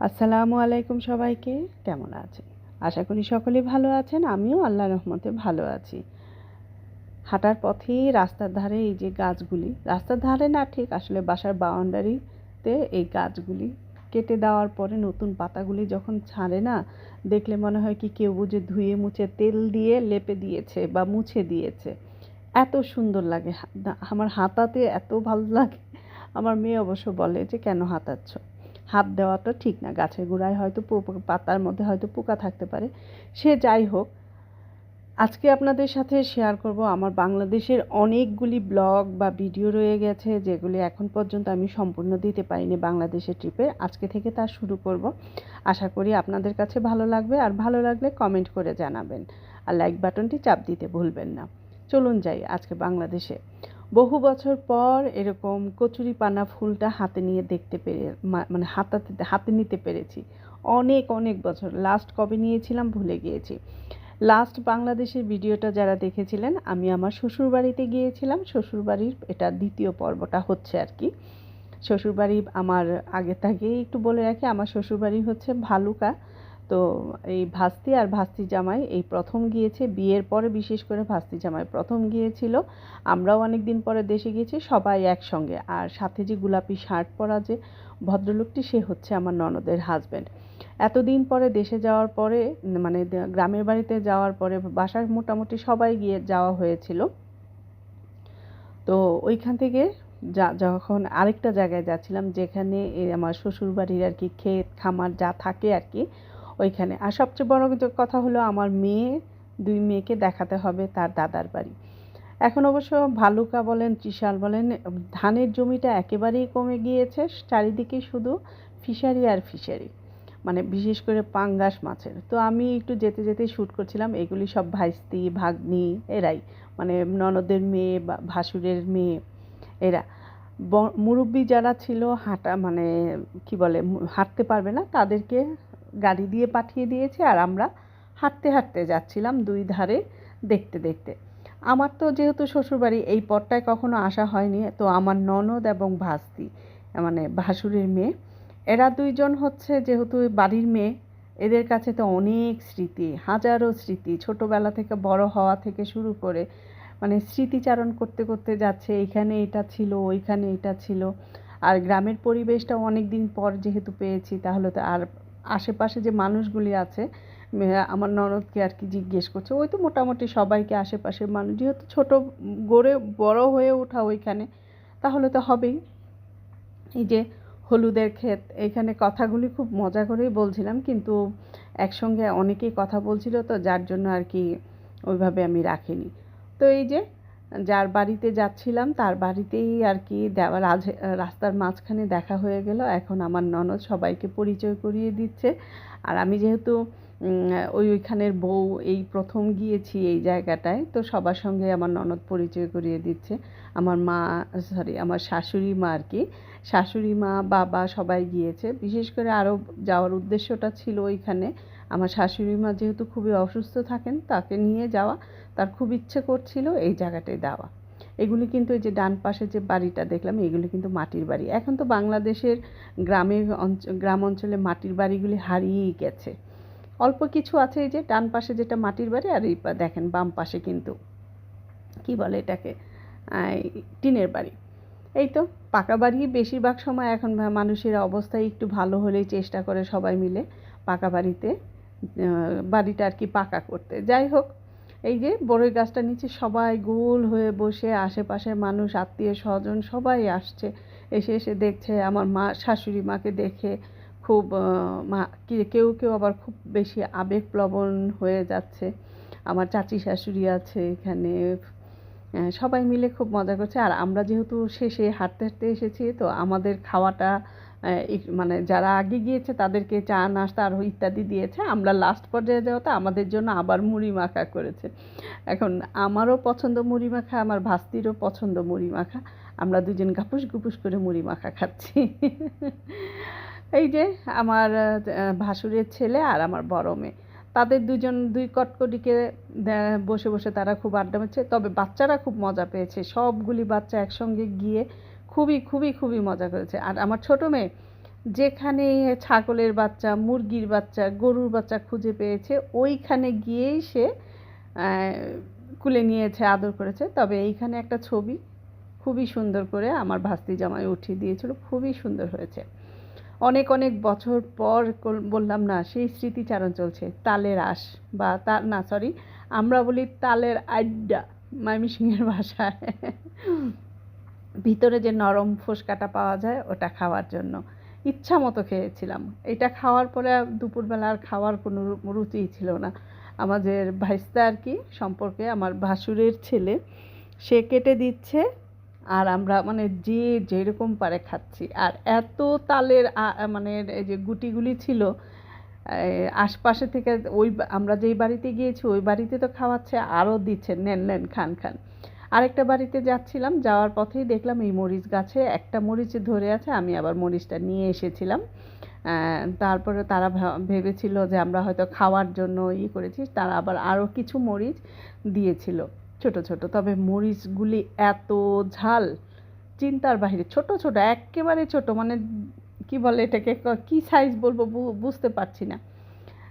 আসসালামু আলাইকুম সবাইকে। কেমন আছেন? আশা করি সকলেই ভালো আছেন, আমিও আল্লাহ রহমতে ভালো আছি। হাঁটার পথে রাস্তার ধারে এই যে গাছগুলি, রাস্তার ধারে না ঠিক, আসলে বাসার বাউন্ডারিতে এই গাছগুলি কেটে দেওয়ার পরে নতুন পাতাগুলি যখন ছাড়ে না, দেখলে মনে হয় কি কেউ বুঝে ধুয়ে মুছে তেল দিয়ে লেপে দিয়েছে বা মুছে দিয়েছে। এত সুন্দর লাগে। আমার হাতাতে এত ভালো লাগে। আমার মেয়ে অবশ্য বলে যে, কেন হাতাচ্ছ? হাত দেওয়াটা ঠিক না। গাছের গোড়ায় হয়তো পাতার মধ্যে হয়তো পোকা থাকতে পারে। সে যাই হোক, আজকে আপনাদের সাথে শেয়ার করব আমার বাংলাদেশের অনেকগুলি ব্লগ বা ভিডিও রয়ে গেছে, যেগুলি এখন পর্যন্ত আমি সম্পূর্ণ দিতে পারিনি বাংলাদেশের ট্রিপে আজকে থেকে তা শুরু করব। আশা করি আপনাদের কাছে ভালো লাগবে, আর ভালো লাগলে কমেন্ট করে জানাবেন। আর লাইক বাটনটি চাপ দিতে ভুলবেন না। চলুন যাই আজকে বাংলাদেশে। বহু বছর পর এরকম কচুরি পানা ফুলটা হাতে নিয়ে দেখতে পেরে মানে হাতাতে, হাতে নিতে পেরেছি। অনেক অনেক বছর। লাস্ট কবে নিয়েছিলাম ভুলে গিয়েছি। লাস্ট বাংলাদেশের ভিডিওটা যারা দেখেছিলেন, আমি আমার শ্বশুরবাড়িতে গিয়েছিলাম। শ্বশুরবাড়ির এটা দ্বিতীয় পর্বটা হচ্ছে আর কি। শ্বশুরবাড়ি আমার আগে থেকেই একটু বলে রাখি, আমার শ্বশুরবাড়ি হচ্ছে ভালুকা। তো এই ভাস্তি আর ভাস্তি জামাই এই প্রথম গিয়েছে, বিয়ের পরে বিশেষ করে ভাস্তি জামাই প্রথম গিয়েছিল। আমরাও অনেক দিন পরে দেশে গিয়েছি, সবাই একসঙ্গে। আর সাথে যে গোলাপি শার্ট পরা যে ভদ্রলোকটি, সে হচ্ছে আমার ননদের হাজব্যান্ড এতদিন পরে দেশে যাওয়ার পরে মানে গ্রামের বাড়িতে যাওয়ার পরে বাসার মোটামুটি সবাই গিয়ে যাওয়া হয়েছিল। তো ওইখান থেকে যা, যখন আরেকটা জায়গায় যাচ্ছিলাম, যেখানে আমার শ্বশুরবাড়ির আর কি ক্ষেত খামার যা থাকে আর কি ওইখানে। আর সবচেয়ে বড় কথা হলো আমার মেয়ে, দুই মেয়েকে দেখাতে হবে তার দাদার বাড়ি। এখন অবশ্য ভালুকা বলেন, ত্রিশাল বলেন, ধানের জমিটা একেবারেই কমে গিয়েছে, চারিদিকে শুধু ফিশারি আর ফিশারি মানে বিশেষ করে পাঙ্গাস মাছের। তো আমি একটু যেতে যেতে শ্যুট করছিলাম, এগুলি সব ভাইস্তি, ভাগ্নি, এরাই মানে ননদের মেয়ে বা ভাসুরের মেয়ে, এরা। মুরব্বী যারা ছিল হাঁটা মানে কি বলে, হাঁটতে পারবে না, তাদেরকে গাড়ি দিয়ে পাঠিয়ে দিয়েছে আর আমরা হাঁটতে হাঁটতে যাচ্ছিলাম দুই ধারে দেখতে দেখতে। আমার তো যেহেতু শ্বশুরবাড়ি, এই পথটায় কখনো আসা হয়নি। তো আমার ননদ এবং ভাস্তি মানে ভাসুরের মেয়ে, এরা দুইজন হচ্ছে যেহেতু বাড়ির মেয়ে, এদের কাছে তো অনেক স্মৃতি, হাজারো স্মৃতি। ছোটোবেলা থেকে, বড় হওয়া থেকে শুরু করে মানে স্মৃতিচারণ করতে করতে যাচ্ছে, এখানে এটা ছিল, ওইখানে এটা ছিল। আর গ্রামের পরিবেশটা অনেক দিন পর যেহেতু পেয়েছি, তাহলে তো আর আশেপাশে যে মানুষগুলি আছে আমার ননদকে আর কি জিজ্ঞেস করছে। ওই তো মোটামুটি সবাইকে আশেপাশের মানুষ, যেহেতু ছোটো, গড়ে, বড় হয়ে ওঠা ওইখানে, তাহলে তো হবেই। এই যে হলুদের ক্ষেত, এখানে কথাগুলি খুব মজা করেই বলছিলাম, কিন্তু একসঙ্গে অনেকেই কথা বলছিল তো, যার জন্য আর কি ওইভাবে আমি রাখিনি। তো এই যে যার বাড়িতে যাচ্ছিলাম, তার বাড়িতেই আর কি দেওয়া রাস্তার মাঝখানে দেখা হয়ে গেল। এখন আমার ননদ সবাইকে পরিচয় করিয়ে দিচ্ছে। আর আমি যেহেতু ওই ওইখানের বউ, এই প্রথম গিয়েছি এই জায়গাটায়, তো সবার সঙ্গে আমার ননদ পরিচয় করিয়ে দিচ্ছে। আমার মা সরি আমার শাশুড়ি মা আর কি। শাশুড়ি মা, বাবা সবাই গিয়েছে। বিশেষ করে আরও যাওয়ার উদ্দেশ্যটা ছিল ওইখানে। আমার শাশুড়ি মা যেহেতু খুবই অসুস্থ থাকেন, তাকে নিয়ে যাওয়া। তার খুব ইচ্ছে করছিল এই জায়গাটায় দেওয়া। এগুলি কিন্তু এই যে ডান পাশে যে বাড়িটা দেখলাম, এগুলি কিন্তু মাটির বাড়ি। এখন তো বাংলাদেশের গ্রামের গ্রাম অঞ্চলে মাটির বাড়িগুলি হারিয়েই গেছে। অল্প কিছু আছে এই যে ডান পাশে যেটা মাটির বাড়ি আর এই দেখেন বাম পাশে কিন্তু, কি বলে এটাকে টিনের বাড়ি। এই তো, পাকা বাড়ি বেশিরভাগ সময় এখন মানুষের অবস্থা একটু ভালো হলেই চেষ্টা করে সবাই মিলে পাকা বাড়িতে বাড়িটা আর কি পাকা করতে। যাই হোক এই যে বড়ই গাছটা নিচে সবাই গোল হয়ে বসে আশেপাশের মানুষ, আত্মীয় স্বজন সবাই আসছে, এসে এসে দেখছে, আমার মা, শাশুড়ি মাকে দেখে খুব মা কেউ কেউ আবার খুব বেশি আবেগপ্লবণ হয়ে যাচ্ছে। আমার চাচি, শাশুড়ি আছে এখানে সবাই মিলে খুব মজা করছে। আর আমরা যেহেতু শেষে হাঁটতে হাঁটতে এসেছি, তো আমাদের খাওয়াটা মানে যারা আগে গিয়েছে তাদেরকে চা, নাস্তা আরও ইত্যাদি দিয়েছে। আমরা লাস্ট পর্যায়ে যাওয়াতে আমাদের জন্য আবার মুড়ি মাখা করেছে। এখন আমারও পছন্দ মুড়ি মাখা, আমার ভাস্তিরও পছন্দ মুড়ি মাখা। আমরা দুজন গাপুস গুপুস করে মুড়ি মাখা খাচ্ছি। এই যে আমার ভাসুরের ছেলে আর আমার বড় মেয়ে। তাদের দুজন দুই কটকটিকে বসে বসে তারা খুব আড্ডা মারছে। তবে বাচ্চারা খুব মজা পেয়েছে। সবগুলি বাচ্চা একসঙ্গে গিয়ে খুবই খুবই খুবই মজা করেছে। আর আমার ছোটো মেয়ে যেখানে ছাগলের বাচ্চা, মুরগির বাচ্চা, গরুর বাচ্চা খুঁজে পেয়েছে, ওইখানে গিয়েই সে কুলে নিয়েছে, আদর করেছে। তবে এইখানে একটা ছবি খুবই সুন্দর করে আমার ভাস্তি জামাই উঠিয়ে দিয়েছিল। খুবই সুন্দর হয়েছে। অনেক অনেক বছর পর বললাম না, সেই স্মৃতিচারণ চলছে। তালের আশ বা তা, না সরি আমরা বলি তালের আড্ডা ময়মনসিংহের ভাষায়। ভিতরে যে নরম ফোসকাটা পাওয়া যায়, ওটা খাওয়ার জন্য। ইচ্ছা মতো খেয়েছিলাম। এটা খাওয়ার পরে দুপুরবেলা আর খাওয়ার কোনো রুচিই ছিল না। আমাদের ভাইস্তা আর কি সম্পর্কে আমার ভাসুরের ছেলে, সে কেটে দিচ্ছে আর আমরা মানে যে যেরকম পারে খাচ্ছি। আর এত তালের মানে এই যে গুটিগুলি ছিল আশপাশে থেকে ওই আমরা যেই বাড়িতে গিয়েছি, ওই বাড়িতে তো খাওয়াচ্ছে, আরও দিচ্ছে, নেন নেন, খান খান। আরেকটা বাড়িতে যাচ্ছিলাম, যাওয়ার পথেই দেখলাম এই মরিচ গাছে একটা মরিচ ধরে আছে, আমি আবার মরিচটা নিয়ে এসেছিলাম। তারপরে তারা ভেবেছিল যে আমরা হয়তো খাওয়ার জন্য ই করেছি, তারা আবার আরও কিছু মরিচ দিয়েছিল ছোট ছোট। তবে মরিচগুলি এত ঝাল, চিন্তার বাহিরে ছোট ছোট, একেবারে ছোট মানে কি বলে এটাকে, কি সাইজ বলব বুঝতে পারছি না।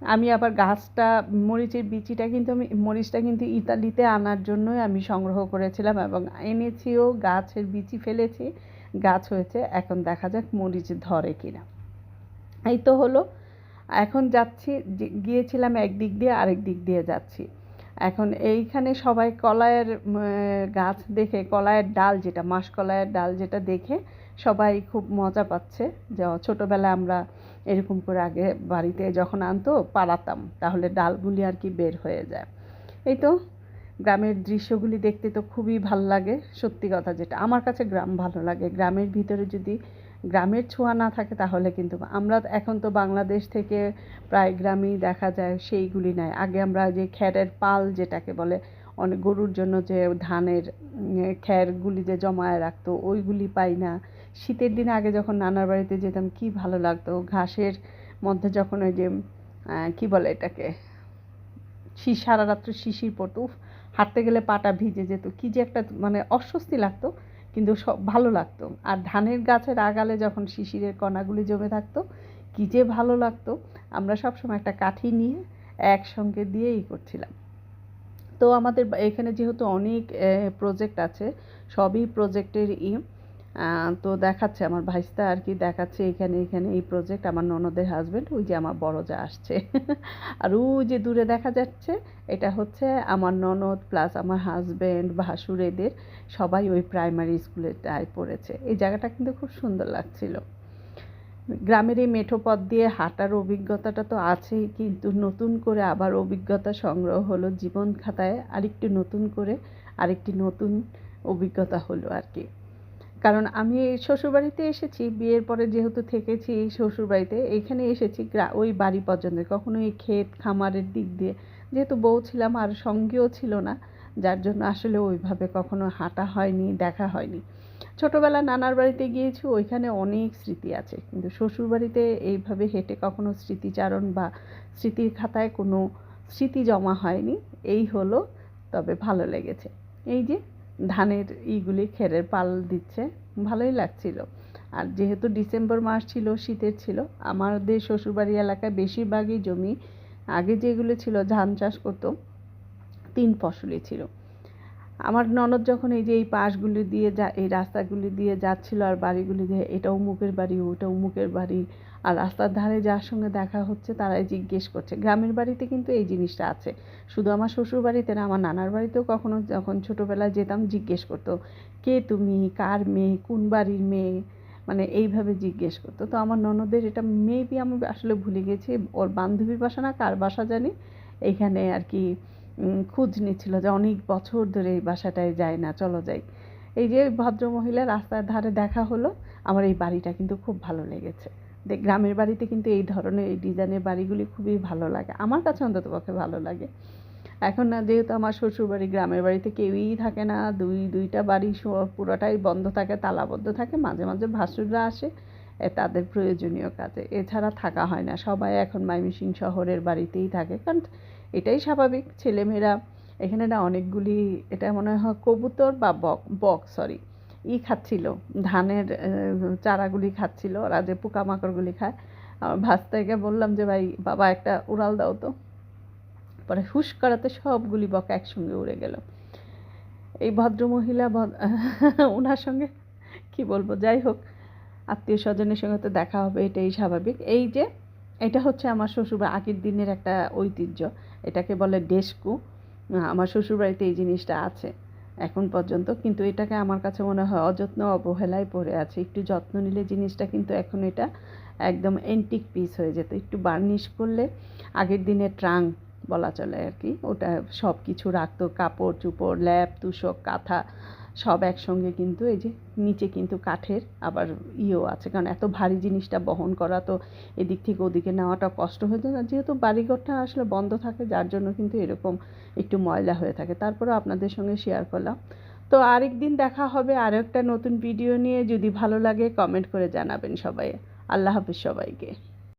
আমি আবার গাছটা, মরিচের বিচিটা কিন্তু আমি, মরিচটা কিন্তু ইতালিতে আনার জন্যই আমি সংগ্রহ করেছিলাম এবং এনেছিও, গাছের বিচি ফেলেছি, গাছ হয়েছে, এখন দেখা যাক মরিচ ধরে কিনা। এই তো হলো, এখন যাচ্ছি গিয়েছিলাম একদিক দিয়ে, আরেক দিক দিয়ে যাচ্ছি। এখন এইখানে সবাই কলায়ের গাছ দেখে কলায়ের ডাল যেটা, মাসকলাইয়ের ডাল যেটা দেখে সবাই খুব মজা পাচ্ছে যে ছোটোবেলায় আমরা এরকম করে আগে বাড়িতে যখন আনতো পাড়াতাম তাহলে ডালগুলি আর কি বের হয়ে যায়। এই তো গ্রামের দৃশ্যগুলি দেখতে তো খুবই ভালো লাগে, সত্যি কথা যেটা। আমার কাছে গ্রাম ভালো লাগে। গ্রামের ভিতরে যদি গ্রামের ছোঁয়া না থাকে, তাহলে কিন্তু আমরা এখন তো বাংলাদেশ থেকে প্রায় গ্রামেই দেখা যায় সেইগুলি নাই। আগে আমরা যে খ্যারের পাল যেটাকে বলে, অনেক গরুর জন্য যে ধানের খ্যারগুলি যে জমায়ে রাখতো, ওইগুলি পাই না। শীতের দিনে আগে যখন নানার বাড়িতে যেতাম, কি ভালো লাগতো। ঘাসের মধ্যে যখন ওই যে কি বলে এটাকে? সারা রাত্রে শিশির পড়তো। হাঁটতে গেলে পাটা ভিজে যেত। কি যে একটা মানে অস্বস্তি লাগতো, কিন্তু সব ভালো লাগতো। আর ধানের গাছের আগালে যখন শিশিরের কণাগুলি জমে থাকতো, কী যে ভালো লাগতো। আমরা সবসময় একটা কাঠি নিয়ে একসঙ্গে দিয়েই করছিলাম। তো আমাদের এখানে যেহেতু অনেক প্রজেক্ট আছে, সবই প্রজেক্টের ই তো দেখাচ্ছে আমার ভাইস্তা আর কি, দেখাচ্ছে এখানে এখানে এই প্রজেক্ট আমার ননদের হাজব্যান্ড ওই যে আমার বড় যা আসছে। আর ওই যে দূরে দেখা যাচ্ছে, এটা হচ্ছে আমার ননদ প্লাস আমার হাজব্যান্ড ভাসুর এদের, সবাই ওই প্রাইমারি স্কুলেটায় পড়েছে। এই জায়গাটা কিন্তু খুব সুন্দর লাগছিল। গ্রামের এই মেঠো পথ দিয়ে হাঁটার অভিজ্ঞতাটা তো আছেই, কিন্তু নতুন করে আবার অভিজ্ঞতা সংগ্রহ হলো জীবন খাতায়, আরেকটি নতুন করে, আরেকটি নতুন অভিজ্ঞতা হলো আর কি। কারণ আমি শ্বশুরবাড়িতে এসেছি, বিয়ের পরে যেহেতু থেকেছি শ্বশুরবাড়িতে এইখানে এসেছি ওই বাড়ি পর্যন্ত কখনো এই ক্ষেত, খামারের দিক দিয়ে। যেহেতু বউ ছিলাম, আর সঙ্গেও ছিল না, যার জন্য আসলে ওইভাবে কখনো হাঁটা হয়নি, দেখা হয়নি। ছোটোবেলা নানার বাড়িতে গিয়েছি, ওইখানে অনেক স্মৃতি আছে। কিন্তু শ্বশুরবাড়িতে এইভাবে হেঁটে কখনো স্মৃতিচারণ বা স্মৃতির খাতায় কোনো স্মৃতি জমা হয়নি। এই হলো, তবে ভালো লেগেছে। এই যে ধানের ইগুলি খেরের পাল দিচ্ছে। ভালোই লাগছিল। আর যেহেতু ডিসেম্বর মাস ছিল, শীতের ছিল, আমাদের শ্বশুরবাড়ি এলাকায় বেশিরভাগই জমি আগে যেগুলো ছিল ধান চাষ করতো, তিন ফসলি ছিল। আমার ননদ যখন এই যে এই পাশগুলি দিয়ে যা, এই রাস্তাগুলি দিয়ে যাচ্ছিল আর বাড়িগুলি দিয়ে এটা উমুকের বাড়ি ওটা উমুকের বাড়ি, আর রাস্তার ধারে যার সঙ্গে দেখা হচ্ছে তারাই জিজ্ঞেস করছে। গ্রামের বাড়িতে কিন্তু এই জিনিসটা আছে। শুধু আমার শ্বশুর বাড়িতে না, আমার নানার বাড়িতেও কখনো যখন ছোটোবেলায় যেতাম জিজ্ঞেস করতো, কে তুমি? কার মেয়ে? কোন বাড়ির মেয়ে? মানে এইভাবে জিজ্ঞেস করতো। তো আমার ননদের এটা মেবি আমি আসলে ভুলে গেছি, ওর বান্ধবীর বাসা না, কার বাসা জানি? এইখানে আর কি খোঁজ নিচ্ছিল যে অনেক বছর ধরে এই বাসাটায় যায় না, চলো যাই। এই যে ভদ্রমহিলা রাস্তার ধারে দেখা হলো, আমার এই বাড়িটা কিন্তু খুব ভালো লেগেছে। গ্রামের বাড়িতে কিন্তু এই ধরনের, এই ডিজাইনের বাড়িগুলি খুবই ভালো লাগে। আমার কাছে অন্তত পক্ষে ভালো লাগে। এখন না, যেহেতু আমার শ্বশুরবাড়ি, গ্রামের বাড়িতে কেউই থাকে না, দুই, দুইটা বাড়ি পুরোটাই বন্ধ থাকে, তালাবদ্ধ থাকে, মাঝে মাঝে ভাসুররা আসে তাদের প্রয়োজনীয় কাজে। এছাড়া থাকা হয় না, সবাই এখন মাইমিসিং শহরের বাড়িতেই থাকে। কারণ এটাই স্বাভাবিক। ছেলেমেয়েরা এখানে না অনেকগুলি এটা মনে হয় কবুতর বা বক বক সরি ই খাচ্ছিল। ধানের চারাগুলি খাচ্ছিল। ওরা যে পোকামাকড়গুলি খায়। আমার ভাস্তাইকে বললাম যে, ভাই, বাবা, একটা উড়াল দাও তো। পরে হুশ করাতে সবগুলি বকা একসঙ্গে উড়ে গেল। এই ভদ্রমহিলা ভদ- ওনার সঙ্গে কি বলব? যাই হোক আত্মীয় স্বজনের সঙ্গে তো দেখা হবে, এটাই স্বাভাবিক। এই যে, এটা হচ্ছে আমার শ্বশুর আগের দিনের একটা ঐতিহ্য। এটাকে বলে ডেস্কু। আমার শ্বশুরবাড়িতে এই জিনিসটা আছে এখন পর্যন্ত। কিন্তু এটাকে আমার কাছে মনে হয় অযত্ন অবহেলায় পড়ে আছে। একটু যত্ন নিলে জিনিসটা কিন্তু এখন এটা একদম এন্টিক পিস হয়ে যেত। একটু বার্নিশ করলে আগের দিনে ট্রাং বলা চলে আর কি। ওটা সব কিছু রাখতো কাপড় চুপড় ল্যাপ, তুষক, কাঁথা সব একসঙ্গে কিন্তু এই যে নিচে কিন্তু কাঠের আবার ইয়েও আছে। কারণ এত ভারী জিনিসটা বহন করা তো এদিক থেকে ওদিকে নেওয়াটা কষ্ট হয়ে যায়। যেহেতু বাড়িঘরটা আসলে বন্ধ থাকে, যার জন্য কিন্তু এরকম একটু ময়লা হয়ে থাকে। তারপরে আপনাদের সঙ্গে শেয়ার করলাম। তো আরেক দিন দেখা হবে আরও একটা নতুন ভিডিও নিয়ে। যদি ভালো লাগে কমেন্ট করে জানাবেন সবাই। আল্লাহ হাফিজ সবাইকে।